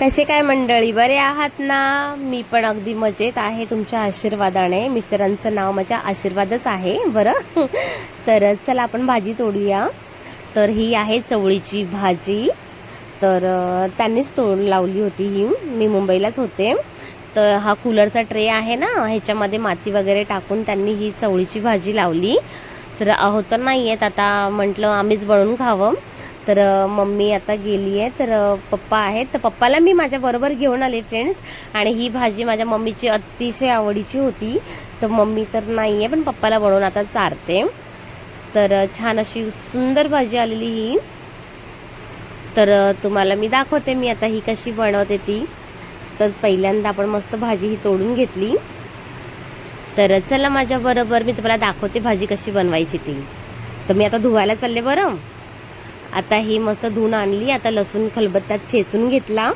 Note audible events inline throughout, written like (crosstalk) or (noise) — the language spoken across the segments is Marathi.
कसे काय मंडळी? बरे आहात ना? मी पण अगदी मजेत आहे तुमच्या आशीर्वादाने. मिस्टरांचं नाव माझ्या आशीर्वादच आहे बरं? (laughs) तर चला आपण भाजी तोडूया. तर ही आहे चवळीची भाजी. तर त्यांनीच तोड लावली होती ही. मी मुंबईलाच होते. तर हा कूलरचा ट्रे आहे ना ह्याच्यामध्ये माती वगैरे टाकून त्यांनी ही चवळीची भाजी लावली. तर अहो तर नाही आहेत आता म्हटलं आम्हीच बनवून खावं. तर मम्मी आता गेली आहे. तर पप्पा आहेत. तर पप्पाला मी माझ्या बरोबर घेऊन आले फ्रेंड्स आणि ही भाजी माझ्या मम्मीची अतिशय आवडीची होती. तर मम्मी तर नाही आहे पण पप्पाला बनवून आता चारते. तर छान अशी सुंदर भाजी आलेली ही. तर तुम्हाला मी दाखवते मी आता ही कशी बनवते ती. तर पहिल्यांदा आपण मस्त भाजी ही तोडून घेतली. तर चला माझ्या बरोबर मी तुम्हाला दाखवते भाजी कशी बनवायची ती. तर मी आता धुवायला चालले बरं. आता ही मस्त धुवून आणली आता लसूण खलबत्त्यात चेचून घेतला.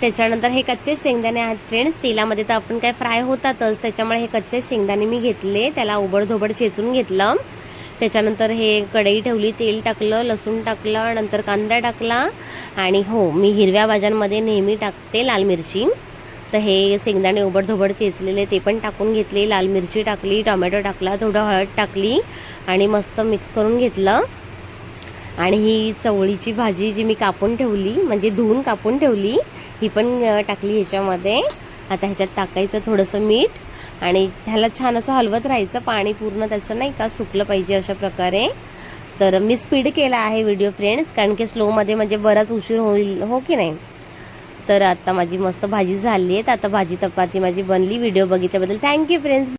त्याच्यानंतर हे कच्चे शेंगदाणे आहेत फ्रेंड्स तेलामध्ये तर आपण काय फ्राय होतातच. त्याच्यामुळे हे कच्चे शेंगदाणे मी घेतले. त्याला ओबडधोबड चेचून घेतलं. त्याच्यानंतर हे कढई ठेवली तेल टाकलं लसूण टाकलं नंतर कांदा टाकला. आणि हो मी हिरव्या भाज्यांमध्ये नेहमी टाकते लाल मिरची. तर हे शेंगदाणे उबडधोबड चेचलेले ते पण टाकून घेतले. लाल मिरची टाकली टोमॅटो टाकला थोडं हळद टाकली आणि मस्त मिक्स करून घेतलं. आणि ही चवळीची भाजी जी मी कापून ठेवली म्हणजे धुवून कापून ठेवली ही पण टाकली ह्याच्यामध्ये. आता ह्याच्यात टाकायचं थोडंसं मीठ आणि ह्याला छान असं हलवत राहायचं पाणी पूर्ण त्याचं नाही का सुकलं पाहिजे अशा प्रकारे. तर मी स्पीड केला आहे व्हिडिओ फ्रेंड्स कारण की स्लोमध्ये म्हणजे बराच उशीर होईल हो की नाही? तर आता माझी मस्त भाजी झाली आहे. तर आता भाजी चपाती माझी बनली व्हिडिओ बघितल्याबद्दल थँक्यू फ्रेंड्स.